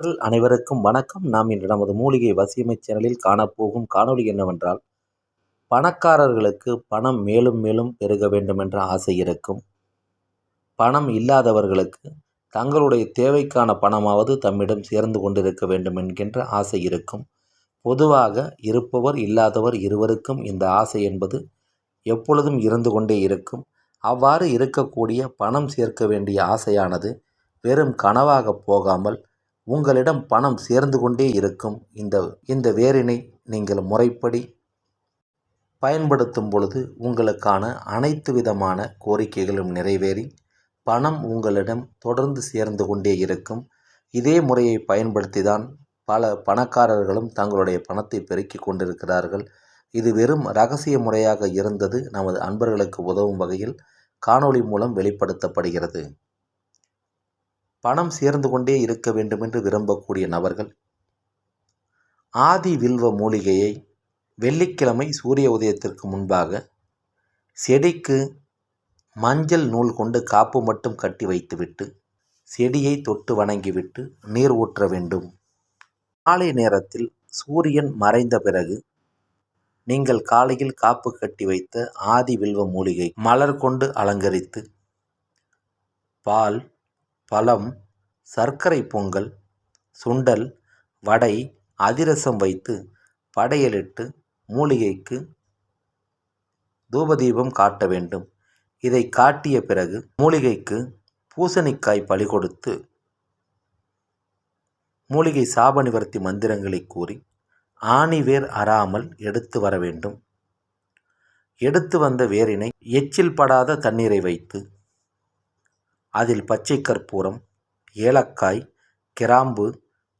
அனைவருக்கும் வணக்கம். நாம் இன்று நமது மூலிகை வசியமை சேனலில் காணப்போகும் காணொளி என்னவென்றால் பணக்காரர்களுக்கு பணம் மேலும் மேலும் பெருக வேண்டுமென்ற ஆசை இருக்கும். பணம் இல்லாதவர்களுக்கு தங்களுடைய தேவைக்கான பணமாவது தம்மிடம் சேர்ந்து கொண்டிருக்க வேண்டும் என்கின்ற ஆசை இருக்கும். பொதுவாக இருப்பவர் இல்லாதவர் இருவருக்கும் இந்த ஆசை என்பது எப்பொழுதும் இருந்து கொண்டே இருக்கும். அவ்வாறு இருக்கக்கூடிய பணம் சேர்க்க வேண்டிய ஆசையானது வெறும் கனவாக போகாமல் உங்களிடம் பணம் சேர்ந்து கொண்டே இருக்கும். இந்த இந்த வேரினை நீங்கள் முறைப்படி பயன்படுத்தும் பொழுது உங்களுக்கான அனைத்து விதமான கோரிக்கைகளும் நிறைவேறி பணம் உங்களிடம் தொடர்ந்து சேர்ந்து கொண்டே இருக்கும். இதே முறையை பயன்படுத்தி தான் பல பணக்காரர்களும் தங்களுடைய பணத்தை பெருக்கிக் கொண்டிருக்கிறார்கள். இது வெறும் ரகசிய முறையாக இருந்தது. நமது அன்பர்களுக்கு உதவும் வகையில் காணொளி மூலம் வெளிப்படுத்தப்படுகிறது. பணம் சேர்ந்து கொண்டே இருக்க வேண்டுமென்று விரும்பக்கூடிய நபர்கள். ஆதி வில்வ மூலிகையை வெள்ளிக்கிழமை சூரிய உதயத்திற்கு முன்பாக செடிக்கு மஞ்சள் நூல் கொண்டு காப்பு மட்டும் கட்டி வைத்துவிட்டு செடியை தொட்டு வணங்கிவிட்டு நீர் ஊற்ற வேண்டும். காலை நேரத்தில் சூரியன் மறைந்த பிறகு நீங்கள் காலையில் காப்பு கட்டி வைத்த ஆதி வில்வ மூலிகை மலர் கொண்டு அலங்கரித்து பால் பழம் சர்க்கரை பொங்கல் சுண்டல் வடை அதிரசம் வைத்து படையலிட்டு மூலிகைக்கு தூபதீபம் காட்ட வேண்டும். இதை காட்டிய பிறகு மூலிகைக்கு பூசணிக்காய் பலி கொடுத்து மூலிகை சாப நிவர்த்தி மந்திரங்களை கூறி ஆணிவேர் அறாமல் எடுத்து வர வேண்டும். எடுத்து வந்த வேரினை எச்சில் படாத தண்ணீரை வைத்து அதில் பச்சை கற்பூரம் ஏலக்காய் கிராம்பு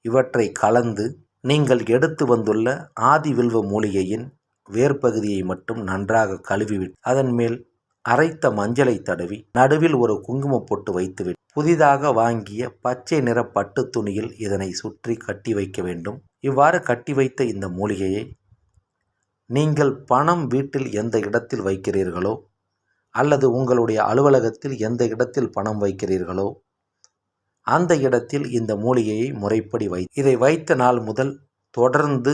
இவற்றை கலந்து நீங்கள் எடுத்து வந்துள்ள ஆதி வில்வ மூலிகையின் வேர்பகுதியை மட்டும் நன்றாக கழுவிவிட்டு அதன் மேல் அரைத்த மஞ்சளை தடவி நடுவில் ஒரு குங்குமப் பொட்டு வைத்துவிட்டு புதிதாக வாங்கிய பச்சை நிற பட்டு துணியில் இதனை சுற்றி கட்டி வைக்க வேண்டும். இவ்வாறு கட்டி வைத்த இந்த மூலிகையை நீங்கள் பணம் வீட்டில் எந்த இடத்தில் வைக்கிறீர்களோ அல்லது உங்களுடைய அலுவலகத்தில் எந்த இடத்தில் பணம் வைக்கிறீர்களோ அந்த இடத்தில் இந்த மூலிகையை முறைப்படி வை. இதை வைத்த நாள் முதல் தொடர்ந்து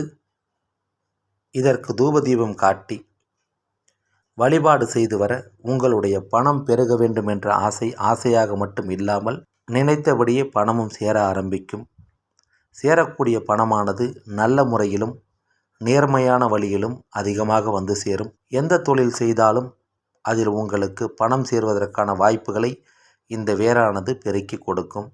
இதற்கு தூபதீபம் காட்டி வழிபாடு செய்து வர உங்களுடைய பணம் பெருக வேண்டும் என்ற ஆசை ஆசையாக மட்டும் இல்லாமல் நினைத்தபடியே பணமும் சேர ஆரம்பிக்கும். சேரக்கூடிய பணமானது நல்ல முறையிலும் நேர்மையான வழியிலும் அதிகமாக வந்து சேரும். எந்த தொழில் செய்தாலும் அதில் உங்களுக்கு பணம் சேர்வதற்கான வாய்ப்புகளை இந்த வேரானது பெருக்கி கொடுக்கும்.